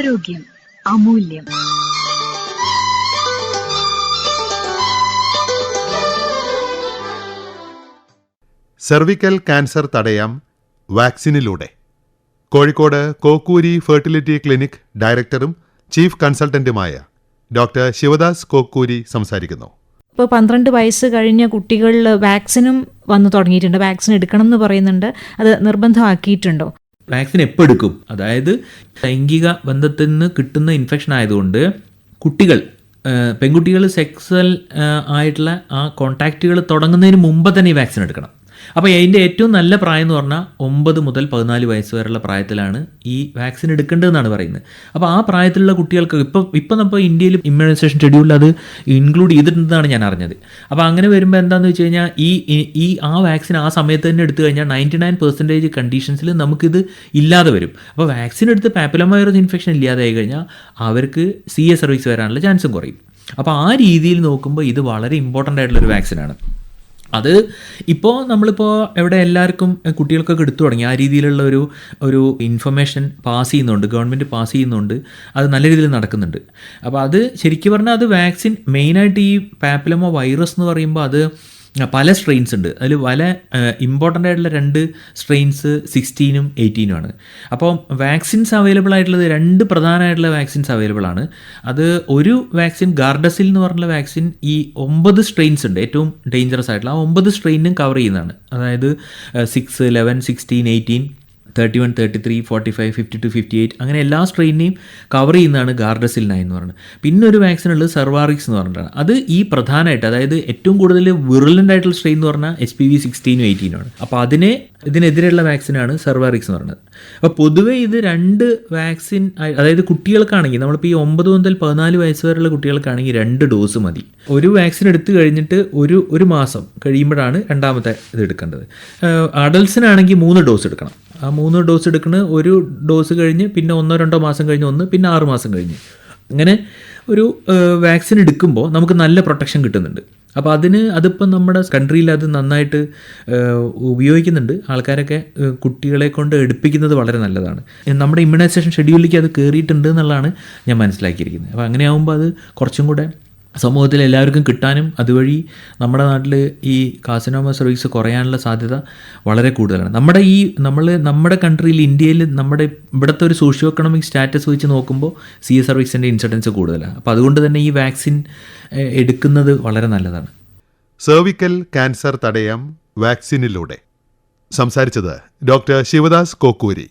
ആരോഗ്യം അമൂല്യം. Cervical cancer തടയാം വാക്സിനിലൂടെ. കോഴിക്കോട് കോക്കൂരി ഫെർട്ടിലിറ്റി ക്ലിനിക് ഡയറക്ടറും ചീഫ് കൺസൾട്ടന്റുമായ ഡോക്ടർ ശിവദാസ് കോക്കൂരി സംസാരിക്കുന്നു. ഇപ്പോൾ പന്ത്രണ്ട് വയസ്സ് കഴിഞ്ഞ കുട്ടികളിൽ വാക്സിനും വന്നു തുടങ്ങിയിട്ടുണ്ട്. വാക്സിൻ എടുക്കണം എന്ന് പറയുന്നുണ്ട്. അത് നിർബന്ധമാക്കിയിട്ടുണ്ടോ? വാക്സിൻ എപ്പോൾ എടുക്കും അതായത് ലൈംഗിക ബന്ധത്തിൽ നിന്ന് കിട്ടുന്ന ഇൻഫെക്ഷൻ ആയതുകൊണ്ട് കുട്ടികൾ പെൺകുട്ടികൾ സെക്സൽ ആയിട്ടുള്ള ആ കോണ്ടാക്റ്റുകൾ തുടങ്ങുന്നതിന് മുമ്പ് തന്നെ ഈ വാക്സിൻ എടുക്കണം. അപ്പോൾ അതിന്റെ ഏറ്റവും നല്ല പ്രായം എന്ന് പറഞ്ഞാൽ ഒമ്പത് മുതൽ പതിനാല് വയസ്സ് വരെയുള്ള പ്രായത്തിലാണ് ഈ വാക്സിൻ എടുക്കേണ്ടതെന്നാണ് പറയുന്നത്. അപ്പോൾ ആ പ്രായത്തിലുള്ള കുട്ടികൾക്ക് ഇപ്പോൾ ഇപ്പം നമ്മൾ ഇന്ത്യയിൽ ഇമ്മ്യൂണൈസേഷൻ ഷെഡ്യൂളിൽ അത് ഇൻക്ലൂഡ് ചെയ്തിട്ടുണ്ടെന്നാണ് ഞാൻ അറിഞ്ഞത്. അപ്പോൾ അങ്ങനെ വരുമ്പോൾ എന്താണെന്ന് വെച്ച് കഴിഞ്ഞാൽ ഈ ഈ- ആ വാക്സിൻ ആ സമയത്ത് തന്നെ എടുത്തു കഴിഞ്ഞാൽ നയന്റി നയൻ പെർസെന്റേജ് കണ്ടീഷൻസിൽ നമുക്കിത് ഇല്ലാതെ വരും. അപ്പോൾ വാക്സിൻ എടുത്ത് പാപ്പിലം വൈറസ് ഇൻഫെക്ഷൻ ഇല്ലാതായി കഴിഞ്ഞാൽ അവർക്ക് സി എ സർവീസ് വരാനുള്ള ചാൻസും കുറയും. അപ്പോൾ ആ രീതിയിൽ നോക്കുമ്പോൾ ഇത് വളരെ ഇമ്പോർട്ടന്റ് ആയിട്ടുള്ളൊരു വാക്സിനാണ്. അത് ഇപ്പോൾ നമ്മളിപ്പോൾ എവിടെ എല്ലാവർക്കും കുട്ടികൾക്കൊക്കെ എടുത്തു തുടങ്ങി. ആ രീതിയിലുള്ള ഒരു ഒരു ഇൻഫർമേഷൻ പാസ് ചെയ്യുന്നുണ്ട് ഗവൺമെന്റ് പാസ് ചെയ്യുന്നുണ്ട്. അത് നല്ല രീതിയിൽ നടക്കുന്നുണ്ട്. അപ്പോൾ അത് ശരിക്കും പറഞ്ഞാൽ അത് വാക്സിൻ മെയിനായിട്ട് ഈ പാപ്പിലമോ വൈറസ് എന്ന് പറയുമ്പോൾ അത് പല സ്ട്രെയിൻസ് ഉണ്ട്. അതിൽ പല ഇമ്പോർട്ടന്റ് ആയിട്ടുള്ള രണ്ട് സ്ട്രെയിൻസ് സിക്സ്റ്റീനും എയ്റ്റീനും ആണ്. അപ്പോൾ വാക്സിൻസ് അവൈലബിൾ ആയിട്ടുള്ളത് രണ്ട് പ്രധാനമായിട്ടുള്ള വാക്സിൻസ് അവൈലബിൾ ആണ്. അത് ഒരു വാക്സിൻ ഗാർഡസിൽ എന്ന് പറഞ്ഞ വാക്സിൻ ഈ ഒമ്പത് സ്ട്രെയിൻസ് ഉണ്ട്. ഏറ്റവും ഡേഞ്ചറസ് ആയിട്ടുള്ള ആ ഒമ്പത് സ്ട്രെയിനും കവർ ചെയ്യുന്നതാണ്. അതായത് six eleven sixteen eighteen thirty one thirty three forty five fifty two fifty eight അങ്ങനെ എല്ലാ സ്ട്രെയിനെയും കവർ ചെയ്യുന്നതാണ് ഗാർഡസിൽ നയൻ എന്ന് പറയുന്നത്. പിന്നെ ഒരു വാക്സിൻ ഉള്ളത് സെർവാറിക്സ് എന്ന് പറഞ്ഞിട്ടാണ്. അത് ഈ പ്രധാനമായിട്ട് അതായത് ഏറ്റവും കൂടുതൽ വിറലന്റ് ആയിട്ടുള്ള സ്ട്രെയിൻ എന്ന് പറഞ്ഞാൽ എച്ച് പി വി സിക്സ്റ്റീനും എയ്റ്റീനും ആണ്. അപ്പോൾ അതിനെ ഇതിനെതിരെയുള്ള വാക്സിനാണ് സെർവാറിക്സ് എന്ന് പറയുന്നത്. അപ്പോൾ പൊതുവേ ഇത് രണ്ട് വാക്സിൻ അതായത് കുട്ടികൾക്കാണെങ്കിൽ നമ്മളിപ്പോൾ ഈ ഒമ്പത് മുതൽ പതിനാല് വയസ്സ് വരെയുള്ള കുട്ടികൾക്കാണെങ്കിൽ രണ്ട് ഡോസ് മതി. ഒരു വാക്സിൻ എടുത്തു കഴിഞ്ഞിട്ട് ഒരു ഒരു മാസം കഴിയുമ്പോഴാണ് രണ്ടാമത്തെ ഇത് എടുക്കേണ്ടത്. അഡൽസിനാണെങ്കിൽ മൂന്ന് ഡോസ് എടുക്കണം. ആ മൂന്ന് ഡോസ് എടുക്കുന്ന ഒരു ഡോസ് കഴിഞ്ഞ് പിന്നെ ഒന്നോ രണ്ടോ മാസം കഴിഞ്ഞ് ഒന്ന് പിന്നെ ആറ് മാസം കഴിഞ്ഞ്. അങ്ങനെ ഒരു വാക്സിൻ എടുക്കുമ്പോൾ നമുക്ക് നല്ല പ്രൊട്ടക്ഷൻ കിട്ടുന്നുണ്ട്. അപ്പോൾ അതിന് അതിപ്പം നമ്മുടെ കൺട്രിയിൽ അത് നന്നായിട്ട് ഉപയോഗിക്കുന്നുണ്ട്. ആൾക്കാരൊക്കെ കുട്ടികളെ കൊണ്ട് എടുപ്പിക്കുന്നത് വളരെ നല്ലതാണ്. നമ്മുടെ ഇമ്മ്യൂണൈസേഷൻ ഷെഡ്യൂളിലേക്ക് അത് കയറിയിട്ടുണ്ട് എന്നുള്ളതാണ് ഞാൻ മനസ്സിലാക്കിയിരിക്കുന്നത്. അപ്പോൾ അങ്ങനെ ആകുമ്പോൾ അത് കുറച്ചും കൂടെ സമൂഹത്തിൽ എല്ലാവർക്കും കിട്ടാനും അതുവഴി നമ്മുടെ നാട്ടിൽ ഈ കാസിനോമ സർവീസ് കുറയാനുള്ള സാധ്യത വളരെ കൂടുതലാണ്. നമ്മുടെ ഈ നമ്മൾ നമ്മുടെ കൺട്രിയിൽ ഇന്ത്യയിൽ നമ്മുടെ ഇവിടുത്തെ ഒരു സോഷ്യോ എക്കണോമിക് സ്റ്റാറ്റസ് വെച്ച് നോക്കുമ്പോൾ സി എ സർവീസിന്റെ ഇൻസിഡൻസ് കൂടുതലാണ്. അപ്പോൾ അതുകൊണ്ട് തന്നെ ഈ വാക്സിൻ എടുക്കുന്നത് വളരെ നല്ലതാണ്. സെർവിക്കൽ ക്യാൻസർ തടയാം വാക്സിനിലൂടെ സംസാരിച്ചത് ഡോക്ടർ ശിവദാസ് കോക്കൂരി.